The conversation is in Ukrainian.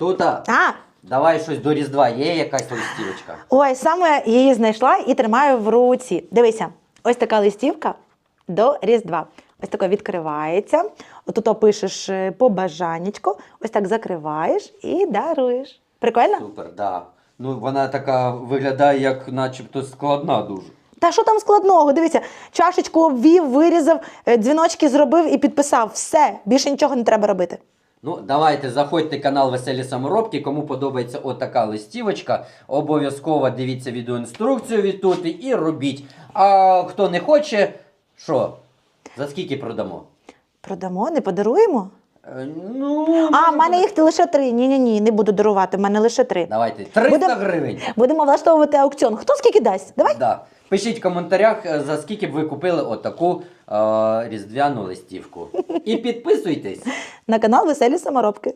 Тут а, давай щось до Різдва. Є якась листівочка? ой, саме її знайшла і тримаю в руці. Дивися, ось така листівка до Різдва. Ось тако відкривається. Отут опишеш е, побажаннячко, ось так закриваєш і даруєш. Прикольно? Супер, да. Ну вона така виглядає, як начебто складна дуже. Та що там складного? Дивіться, чашечку обвів, вирізав, е, дзвіночки зробив і підписав. Все, більше нічого не треба робити. Ну, давайте заходьте в канал Веселі Саморобки. Кому подобається отака листівочка, обов'язково дивіться відеоінструкцію від тут і робіть. А хто не хоче, що? За скільки продамо? Продамо, не подаруємо. Е, Ну, А, в мене їх лише три. Ні, ні, ні, не буду дарувати. в мене лише три. Давайте 300 Будем- гривень. Будемо влаштовувати аукціон. Хто скільки дасть? Давай. Да. Пишіть в коментарях, е, за скільки б ви купили отаку е, різдвяну листівку. І підписуйтесь. На канал Веселі Саморобки.